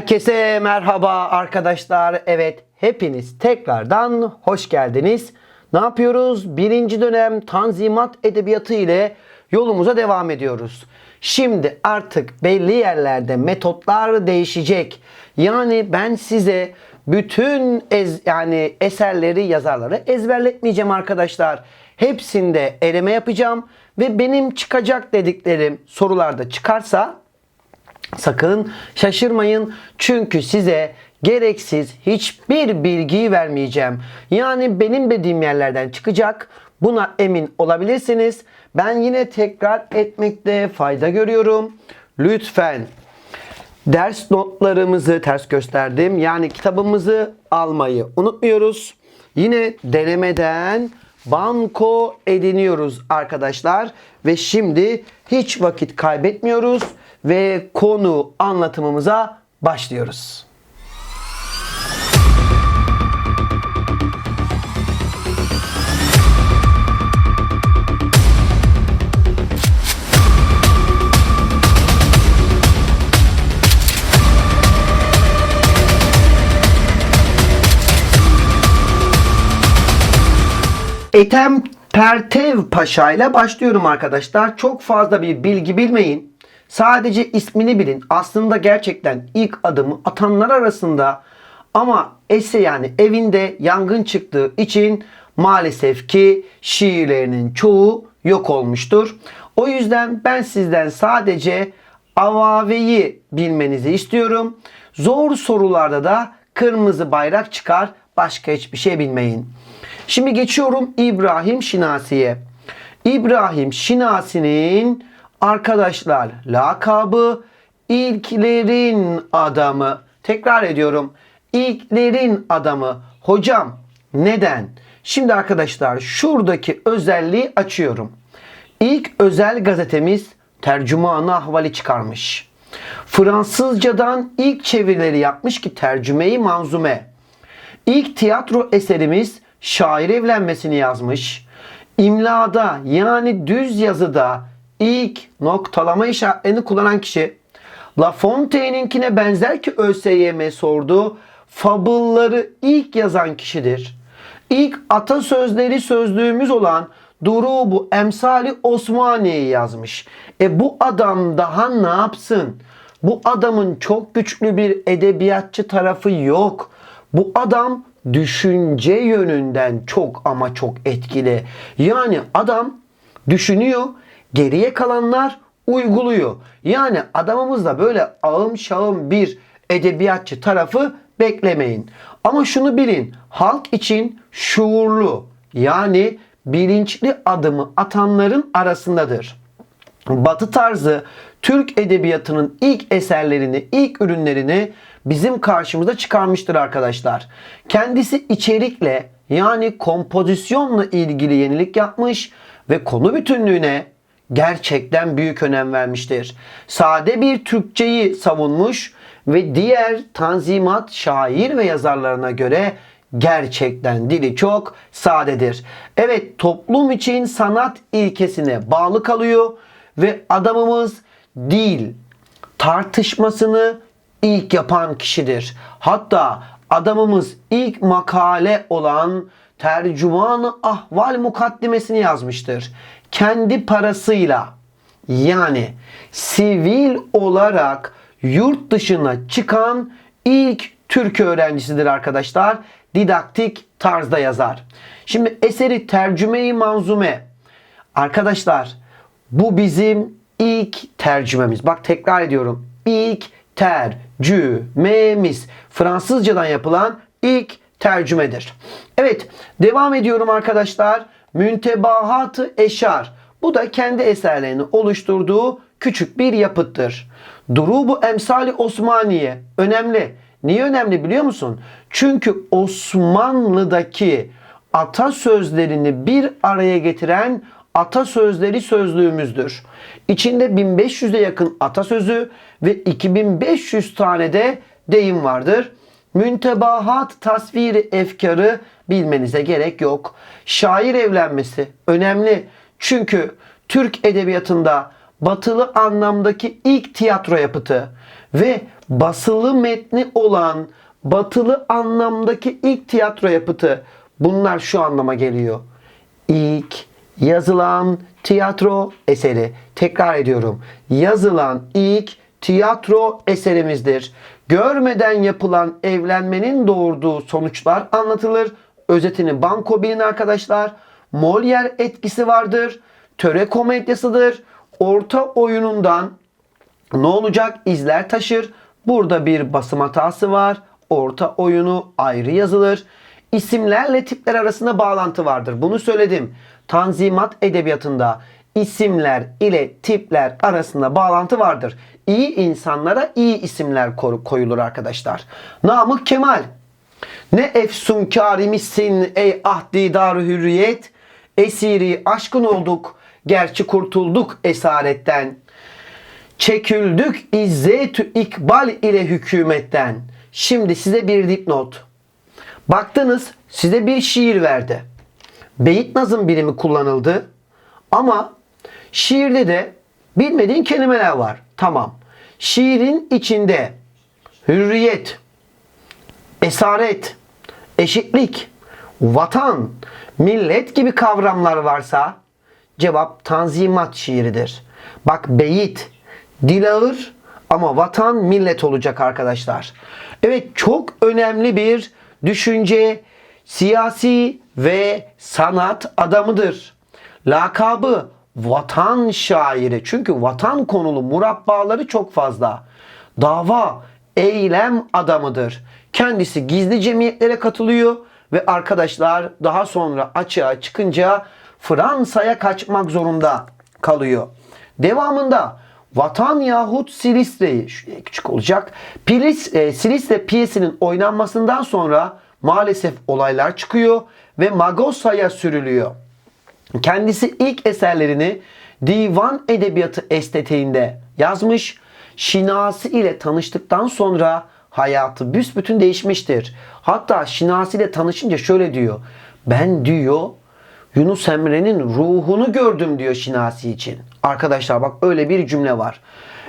Herkese merhaba arkadaşlar. Evet hepiniz tekrardan hoş geldiniz. Ne yapıyoruz? Birinci dönem Tanzimat Edebiyatı ile yolumuza devam ediyoruz. Şimdi artık belli yerlerde metotlar değişecek. Yani ben size bütün ez, yani eserleri, yazarları ezberletmeyeceğim arkadaşlar. Hepsinde eleme yapacağım ve benim çıkacak dediklerim sorularda çıkarsa Sakın şaşırmayın çünkü size gereksiz hiçbir bilgiyi vermeyeceğim. Yani benim dediğim yerlerden çıkacak. Buna emin olabilirsiniz. Ben yine tekrar etmekte fayda görüyorum. Lütfen ders notlarımızı ters gösterdim. Yani kitabımızı almayı unutmuyoruz. Yine denemeden banko ediniyoruz arkadaşlar. Ve şimdi hiç vakit kaybetmiyoruz ve konu anlatımımıza başlıyoruz. Ethem Pertev Paşa ile başlıyorum arkadaşlar. Çok fazla bir bilgi bilmeyin. Sadece ismini bilin. Aslında gerçekten ilk adımı atanlar arasında ama ese yani evinde yangın çıktığı için maalesef ki şiirlerinin çoğu yok olmuştur. O yüzden ben sizden sadece Avave'yi bilmenizi istiyorum. Zor sorularda da kırmızı bayrak çıkar. Başka hiçbir şey bilmeyin. Şimdi geçiyorum İbrahim Şinasi'ye. İbrahim Şinasi'nin arkadaşlar lakabı ilklerin adamı. Tekrar ediyorum. İlklerin adamı. Hocam neden? Şimdi arkadaşlar şuradaki özelliği açıyorum. İlk özel gazetemiz tercümanı ahvali çıkarmış. Fransızcadan ilk çevirileri yapmış ki tercümeyi manzume. İlk tiyatro eserimiz şair evlenmesini yazmış. İmlada yani düz yazıda ilk noktalama işaretlerini kullanan kişi. La Fontaine'inkine benzer ki ÖSYM sordu. Fabılları ilk yazan kişidir. İlk atasözleri sözlüğümüz olan Durubu Emsali Osmaniye'yi yazmış. E bu adam daha ne yapsın? Bu adamın çok güçlü bir edebiyatçı tarafı yok. Bu adam düşünce yönünden çok ama çok etkili. Yani adam düşünüyor, geriye kalanlar uyguluyor. Yani adamımızda böyle ağım şağım bir edebiyatçı tarafı beklemeyin. Ama şunu bilin, halk için şuurlu yani bilinçli adımı atanların arasındadır. Batı tarzı Türk edebiyatının ilk eserlerini, ilk ürünlerini bizim karşımıza çıkarmıştır arkadaşlar. Kendisi içerikle yani kompozisyonla ilgili yenilik yapmış ve konu bütünlüğüne gerçekten büyük önem vermiştir. Sade bir Türkçeyi savunmuş ve diğer tanzimat şair ve yazarlarına göre gerçekten dili çok sadedir. Evet toplum için sanat ilkesine bağlı kalıyor ve adamımız dil tartışmasını ilk yapan kişidir. Hatta adamımız ilk makale olan tercümanı ahval mukaddimesini yazmıştır. Kendi parasıyla yani sivil olarak yurt dışına çıkan ilk Türk öğrencisidir arkadaşlar. Didaktik tarzda yazar. Şimdi eseri tercümeyi manzume. Arkadaşlar bu bizim ilk tercümemiz. Bak tekrar ediyorum. İlk tercümemiz. Fransızcadan yapılan ilk tercümedir. Evet devam ediyorum arkadaşlar. Müntebahat-ı Eşar. Bu da kendi eserlerini oluşturduğu küçük bir yapıttır. Durubu Emsali Osmaniye önemli. Niye önemli biliyor musun? Çünkü Osmanlı'daki atasözlerini bir araya getiren atasözleri sözlüğümüzdür. İçinde 1500'e yakın atasözü ve 2500 tane de deyim vardır. Müntebahat tasviri efkarı bilmenize gerek yok. Şair evlenmesi önemli. Çünkü Türk edebiyatında batılı anlamdaki ilk tiyatro yapıtı ve basılı metni olan batılı anlamdaki ilk tiyatro yapıtı bunlar şu anlama geliyor. İlk yazılan tiyatro eseri. Tekrar ediyorum. Yazılan ilk tiyatro eserimizdir. Görmeden yapılan evlenmenin doğurduğu sonuçlar anlatılır. Özetini banko bilin arkadaşlar. Molière etkisi vardır. Töre komedyasıdır. Orta oyunundan ne olacak? İzler taşır. Burada bir basım hatası var. Orta oyunu ayrı yazılır. İsimlerle tipler arasında bağlantı vardır. Bunu söyledim. Tanzimat edebiyatında isimler ile tipler arasında bağlantı vardır. İyi insanlara iyi isimler koyulur arkadaşlar. Namık Kemal. Ne efsunkârimizsin ey ahdi dar hürriyet. Esiri aşkın olduk. Gerçi kurtulduk esaretten. Çeküldük izzetü ikbal ile hükümetten. Şimdi size bir dipnot. Baktınız size bir şiir verdi. Beyit nazım birimi kullanıldı. Ama şiirde de bilmediğin kelimeler var. Tamam. Şiirin içinde hürriyet, esaret, eşitlik, vatan, millet gibi kavramlar varsa cevap tanzimat şiiridir. Bak beyit, dil ağır ama vatan millet olacak arkadaşlar. Evet çok önemli bir düşünce, siyasi ve sanat adamıdır. Lakabı vatan şairi. Çünkü vatan konulu murabbaları çok fazla. Dava, eylem adamıdır. Kendisi gizli cemiyetlere katılıyor ve arkadaşlar daha sonra açığa çıkınca Fransa'ya kaçmak zorunda kalıyor. Devamında Vatan yahut Silistre'yi şuraya küçük olacak. Pilis, e, Silistre piyesinin oynanmasından sonra maalesef olaylar çıkıyor ve Magosa'ya sürülüyor. Kendisi ilk eserlerini divan edebiyatı estetiğinde yazmış. Şinasi ile tanıştıktan sonra hayatı büsbütün değişmiştir. Hatta Şinasi ile tanışınca şöyle diyor. Ben diyor Yunus Emre'nin ruhunu gördüm diyor Şinasi için. Arkadaşlar bak öyle bir cümle var.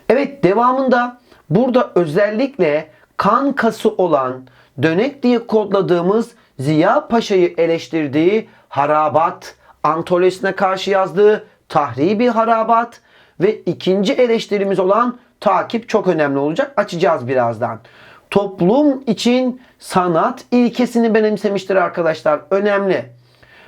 Evet devamında burada özellikle kankası olan dönek diye kodladığımız Ziya Paşa'yı eleştirdiği Harabat, antolojisine karşı yazdığı Tahribi Harabat ve ikinci eleştirimiz olan takip çok önemli olacak. Açacağız birazdan. Toplum için sanat ilkesini benimsemiştir arkadaşlar. Önemli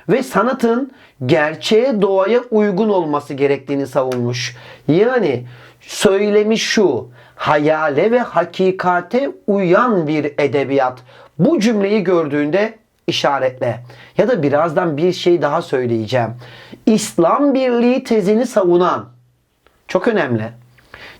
ve sanatın gerçeğe doğaya uygun olması gerektiğini savunmuş. Yani söylemi şu, hayale ve hakikate uyan bir edebiyat. Bu cümleyi gördüğünde işaretle. Ya da birazdan bir şey daha söyleyeceğim. İslam birliği tezini savunan, çok önemli.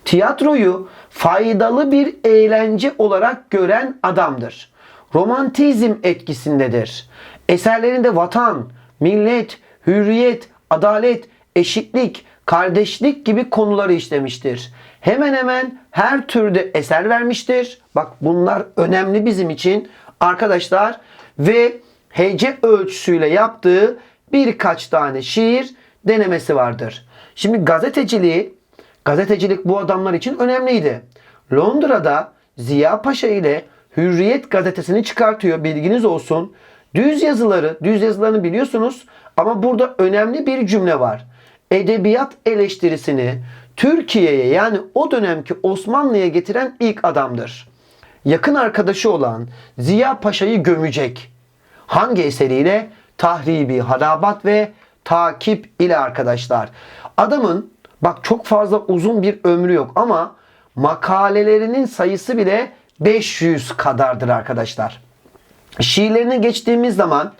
Tiyatroyu faydalı bir eğlence olarak gören adamdır. Romantizm etkisindedir. Eserlerinde vatan, millet, hürriyet, adalet, eşitlik, kardeşlik gibi konuları işlemiştir. Hemen hemen her türde eser vermiştir. Bak bunlar önemli bizim için arkadaşlar ve hece ölçüsüyle yaptığı birkaç tane şiir denemesi vardır. Şimdi gazeteciliği, gazetecilik bu adamlar için önemliydi. Londra'da Ziya Paşa ile Hürriyet gazetesini çıkartıyor. Bilginiz olsun. Düz yazıları, düz yazılarını biliyorsunuz ama burada önemli bir cümle var. Edebiyat eleştirisini Türkiye'ye yani o dönemki Osmanlı'ya getiren ilk adamdır. Yakın arkadaşı olan Ziya Paşa'yı gömecek. Hangi eseriyle? Tahribi Harabat ve Takip ile arkadaşlar. Adamın bak çok fazla uzun bir ömrü yok ama makalelerinin sayısı bile 500 kadardır arkadaşlar. Şiirlerine geçtiğimiz zaman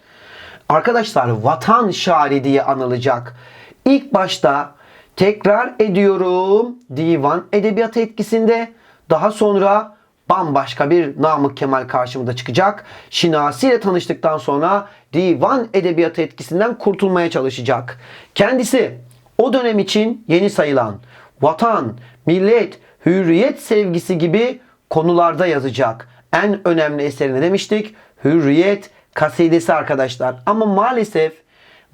arkadaşlar vatan şairi diye anılacak. İlk başta tekrar ediyorum divan edebiyatı etkisinde daha sonra bambaşka bir Namık Kemal karşımıza çıkacak. Şinasi ile tanıştıktan sonra divan edebiyatı etkisinden kurtulmaya çalışacak. Kendisi o dönem için yeni sayılan vatan, millet, hürriyet sevgisi gibi konularda yazacak. En önemli eserine demiştik? Hürriyet kasidesi arkadaşlar. Ama maalesef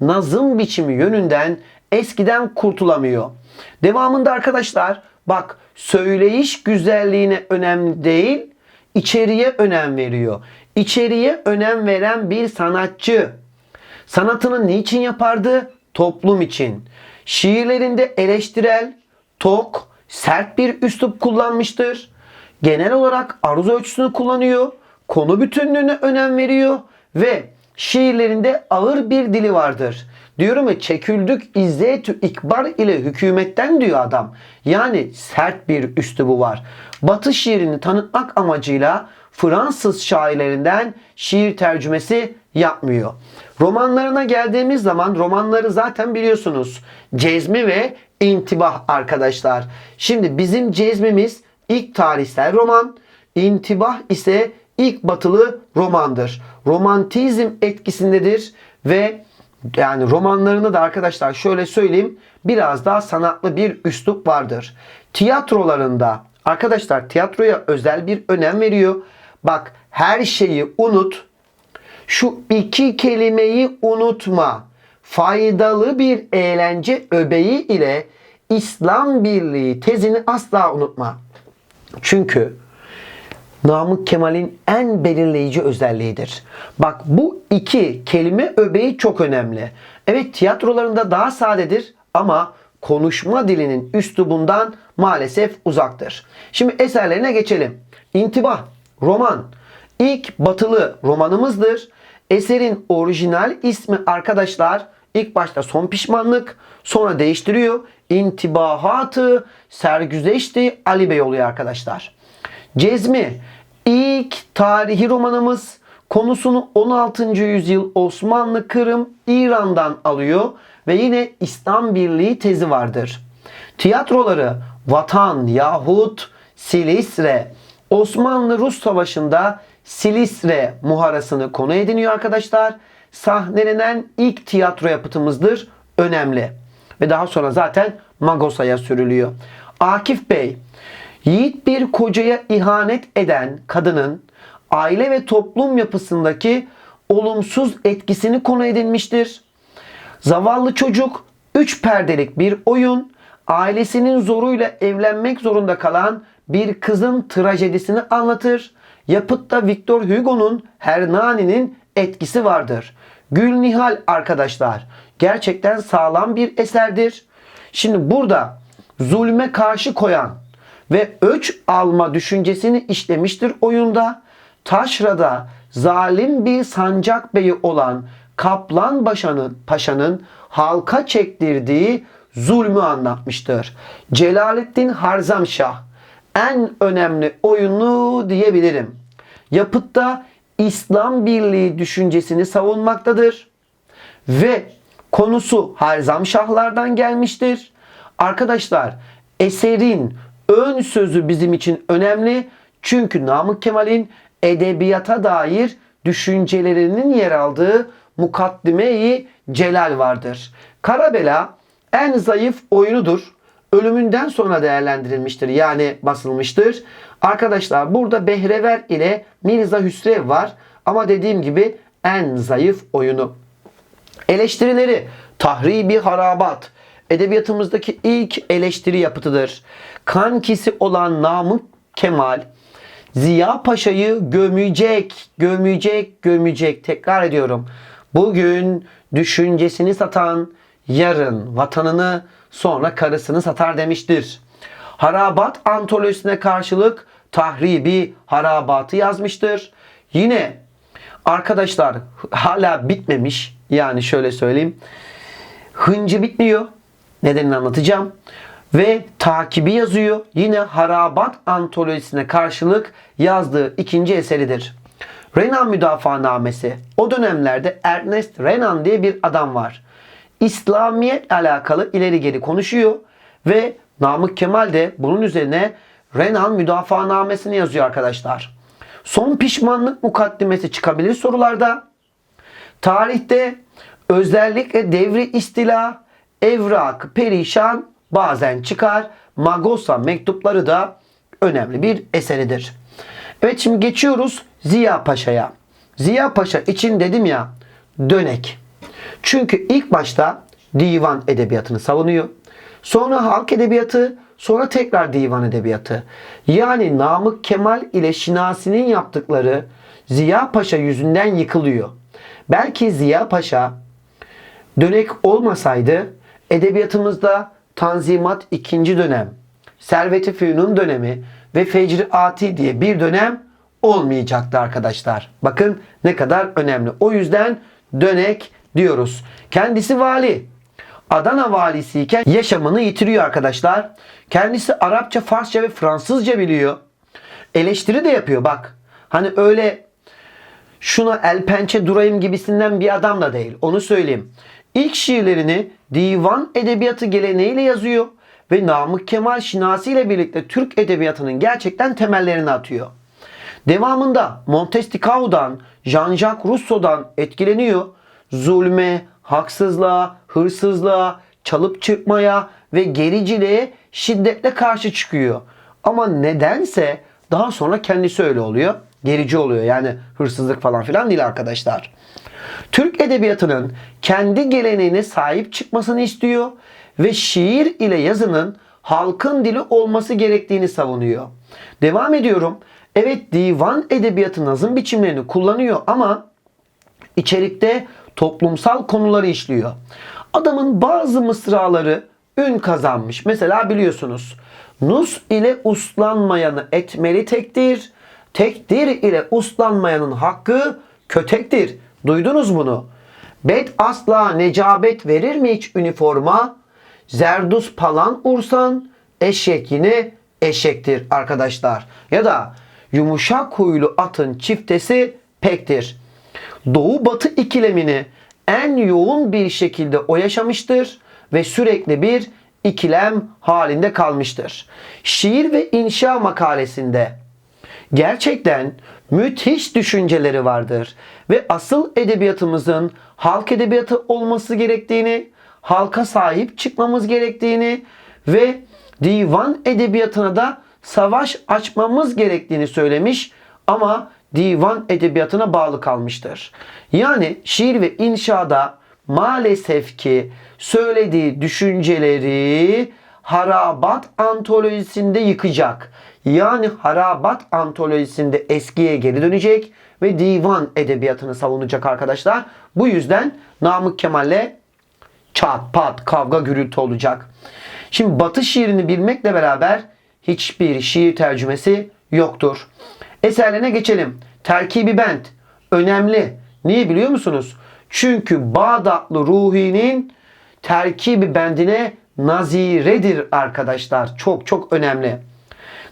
nazım biçimi yönünden eskiden kurtulamıyor. Devamında arkadaşlar bak söyleyiş güzelliğine önemli değil, içeriye önem veriyor. İçeriye önem veren bir sanatçı. Sanatını niçin yapardı? Toplum için. Şiirlerinde eleştirel, tok, sert bir üslup kullanmıştır. Genel olarak aruz ölçüsünü kullanıyor. Konu bütünlüğüne önem veriyor ve şiirlerinde ağır bir dili vardır. Diyorum ya çeküldük izzetü ikbar ile hükümetten diyor adam. Yani sert bir üslubu var. Batı şiirini tanıtmak amacıyla Fransız şairlerinden şiir tercümesi yapmıyor. Romanlarına geldiğimiz zaman romanları zaten biliyorsunuz. Cezmi ve intibah arkadaşlar. Şimdi bizim cezmimiz ilk tarihsel roman, intibah ise ilk batılı romandır. Romantizm etkisindedir ve yani romanlarında da arkadaşlar şöyle söyleyeyim biraz daha sanatlı bir üslup vardır. Tiyatrolarında arkadaşlar tiyatroya özel bir önem veriyor. Bak her şeyi unut. Şu iki kelimeyi unutma. Faydalı bir eğlence öbeği ile İslam Birliği tezini asla unutma. Çünkü Namık Kemal'in en belirleyici özelliğidir. Bak bu iki kelime öbeği çok önemli. Evet tiyatrolarında daha sadedir ama konuşma dilinin üslubundan maalesef uzaktır. Şimdi eserlerine geçelim. İntibah, roman. İlk batılı romanımızdır. Eserin orijinal ismi arkadaşlar ilk başta son pişmanlık sonra değiştiriyor. İntibahatı sergüzeşti Ali Bey oluyor arkadaşlar. Cezmi ilk tarihi romanımız konusunu 16. yüzyıl Osmanlı Kırım İran'dan alıyor ve yine İslam Birliği tezi vardır. Tiyatroları Vatan yahut Silistre Osmanlı-Rus Savaşı'nda Silistre muharasını konu ediniyor arkadaşlar. Sahnelenen ilk tiyatro yapıtımızdır. Önemli. Ve daha sonra zaten Magosa'ya sürülüyor. Akif Bey, yiğit bir kocaya ihanet eden kadının aile ve toplum yapısındaki olumsuz etkisini konu edinmiştir. Zavallı çocuk 3 perdelik bir oyun, ailesinin zoruyla evlenmek zorunda kalan bir kızın trajedisini anlatır. Yapıtta Victor Hugo'nun Hernani'nin etkisi vardır. Gül Nihal arkadaşlar gerçekten sağlam bir eserdir. Şimdi burada zulme karşı koyan ve öç alma düşüncesini işlemiştir oyunda. Taşra'da zalim bir sancak beyi olan Kaplan Paşa'nın, Paşa'nın halka çektirdiği zulmü anlatmıştır. Celaleddin Harzamşah en önemli oyunu diyebilirim. Yapıtta İslam Birliği düşüncesini savunmaktadır. Ve konusu Harzamşahlardan gelmiştir. Arkadaşlar eserin ön sözü bizim için önemli. Çünkü Namık Kemal'in edebiyata dair düşüncelerinin yer aldığı Mukaddime-i Celal vardır. Karabela en zayıf oyunudur. Ölümünden sonra değerlendirilmiştir. Yani basılmıştır. Arkadaşlar burada Behrever ile Mirza Hüsrev var. Ama dediğim gibi en zayıf oyunu. Eleştirileri Tahribi Harabat edebiyatımızdaki ilk eleştiri yapıtıdır. Kankisi olan Namık Kemal Ziya Paşa'yı gömecek, gömecek, gömecek. Tekrar ediyorum. Bugün düşüncesini satan, yarın vatanını, sonra karısını satar demiştir. Harabat antolojisine karşılık tahribi harabatı yazmıştır. Yine arkadaşlar hala bitmemiş. Yani şöyle söyleyeyim. Hıncı bitmiyor. Nedenini anlatacağım. Ve takibi yazıyor. Yine Harabat antolojisine karşılık yazdığı ikinci eseridir. Renan Müdafaanamesi. O dönemlerde Ernest Renan diye bir adam var. İslamiyet alakalı ileri geri konuşuyor ve Namık Kemal de bunun üzerine Renan Müdafaanamesini yazıyor arkadaşlar. Son pişmanlık mukaddimesi çıkabilir sorularda. Tarihte özellikle devri istila, evrak, perişan bazen çıkar. Magosa mektupları da önemli bir eseridir. Evet şimdi geçiyoruz Ziya Paşa'ya. Ziya Paşa için dedim ya dönek. Çünkü ilk başta divan edebiyatını savunuyor. Sonra halk edebiyatı, sonra tekrar divan edebiyatı. Yani Namık Kemal ile Şinasi'nin yaptıkları Ziya Paşa yüzünden yıkılıyor. Belki Ziya Paşa dönek olmasaydı edebiyatımızda Tanzimat ikinci dönem, Servet-i Fünun dönemi ve Fecri Ati diye bir dönem olmayacaktı arkadaşlar. Bakın ne kadar önemli. O yüzden dönek diyoruz. Kendisi vali. Adana valisiyken yaşamını yitiriyor arkadaşlar. Kendisi Arapça, Farsça ve Fransızca biliyor. Eleştiri de yapıyor bak. Hani öyle şuna el pençe durayım gibisinden bir adam da değil. Onu söyleyeyim. İlk şiirlerini divan edebiyatı geleneğiyle yazıyor ve Namık Kemal Şinasi ile birlikte Türk edebiyatının gerçekten temellerini atıyor. Devamında Montesquieu'dan, Jean-Jacques Rousseau'dan etkileniyor. Zulme, haksızlığa, hırsızlığa, çalıp çırpmaya ve gericiliğe şiddetle karşı çıkıyor. Ama nedense daha sonra kendisi öyle oluyor. Gerici oluyor. Yani hırsızlık falan filan değil arkadaşlar. Türk edebiyatının kendi geleneğine sahip çıkmasını istiyor ve şiir ile yazının halkın dili olması gerektiğini savunuyor. Devam ediyorum. Evet divan edebiyatı nazım biçimlerini kullanıyor ama içerikte toplumsal konuları işliyor. Adamın bazı mısraları ün kazanmış. Mesela biliyorsunuz. Nus ile uslanmayanı etmeli tektir. Tekdir ile uslanmayanın hakkı kötektir. Duydunuz bunu. Bet asla necabet verir mi hiç üniforma? Zerdus palan ursan eşek yine eşektir arkadaşlar. Ya da yumuşak huylu atın çiftesi pektir. Doğu batı ikilemini en yoğun bir şekilde o yaşamıştır ve sürekli bir ikilem halinde kalmıştır. Şiir ve inşa makalesinde gerçekten müthiş düşünceleri vardır ve asıl edebiyatımızın halk edebiyatı olması gerektiğini, halka sahip çıkmamız gerektiğini ve divan edebiyatına da savaş açmamız gerektiğini söylemiş ama divan edebiyatına bağlı kalmıştır. Yani şiir ve inşada maalesef ki söylediği düşünceleri Harabat antolojisinde yıkacak. Yani Harabat antolojisinde eskiye geri dönecek ve divan edebiyatını savunacak arkadaşlar. Bu yüzden Namık Kemal'le çat pat kavga gürültü olacak. Şimdi Batı şiirini bilmekle beraber hiçbir şiir tercümesi yoktur. Eserlerine geçelim. Terkibi bent önemli. Niye biliyor musunuz? Çünkü Bağdatlı Ruhi'nin terkibi bendine naziredir arkadaşlar. Çok çok önemli.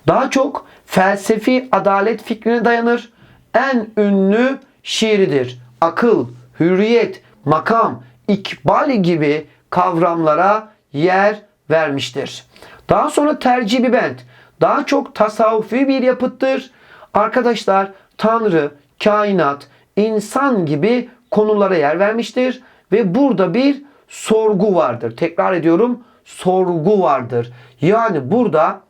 Daha çok felsefi adalet fikrine dayanır. En ünlü şiiridir. Akıl, hürriyet, makam, ikbal gibi kavramlara yer vermiştir. Daha sonra tercibi bent. Daha çok tasavvufi bir yapıttır. Arkadaşlar Tanrı, kainat, insan gibi konulara yer vermiştir ve burada bir sorgu vardır. Tekrar ediyorum sorgu vardır. Yani burada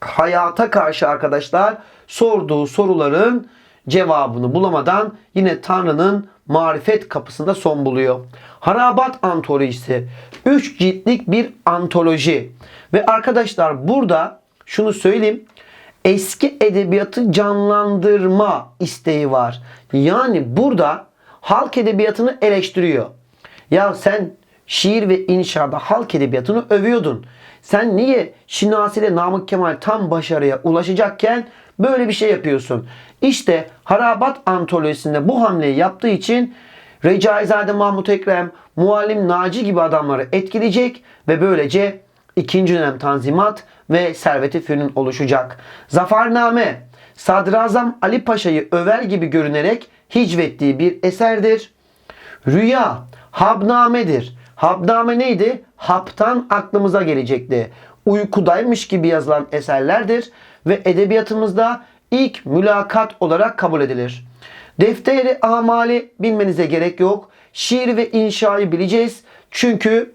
hayata karşı arkadaşlar sorduğu soruların cevabını bulamadan yine Tanrı'nın marifet kapısında son buluyor. Harabat antolojisi 3 ciltlik bir antoloji ve arkadaşlar burada şunu söyleyeyim eski edebiyatı canlandırma isteği var. Yani burada halk edebiyatını eleştiriyor. Ya sen şiir ve inşada halk edebiyatını övüyordun. Sen niye Şinasi ile Namık Kemal tam başarıya ulaşacakken böyle bir şey yapıyorsun? İşte Harabat antolojisinde bu hamleyi yaptığı için Recaizade Mahmut Ekrem, Muallim Naci gibi adamları etkileyecek ve böylece ikinci dönem Tanzimat ve Servet-i Fünun oluşacak. Zafarname, Sadrazam Ali Paşa'yı över gibi görünerek hicvettiği bir eserdir. Rüya, Habnamedir. Habname neydi? Haptan aklımıza gelecekti. Uykudaymış gibi yazılan eserlerdir ve edebiyatımızda ilk mülakat olarak kabul edilir. Defteri amali bilmenize gerek yok. Şiir ve inşayı bileceğiz. Çünkü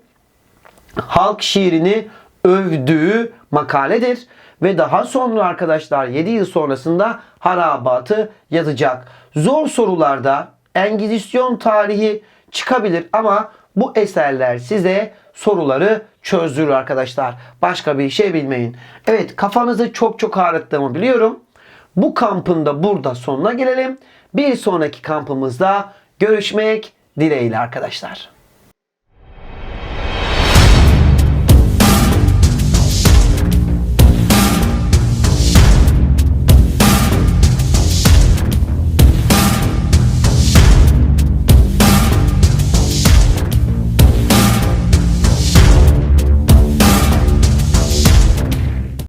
halk şiirini övdüğü makaledir ve daha sonra arkadaşlar 7 yıl sonrasında harabatı yazacak. Zor sorularda Engizisyon tarihi çıkabilir ama Bu eserler size soruları çözdürür arkadaşlar. Başka bir şey bilmeyin. Evet kafanızı çok çok ağrıttığımı biliyorum. Bu kampın da burada sonuna gelelim. Bir sonraki kampımızda görüşmek dileğiyle arkadaşlar.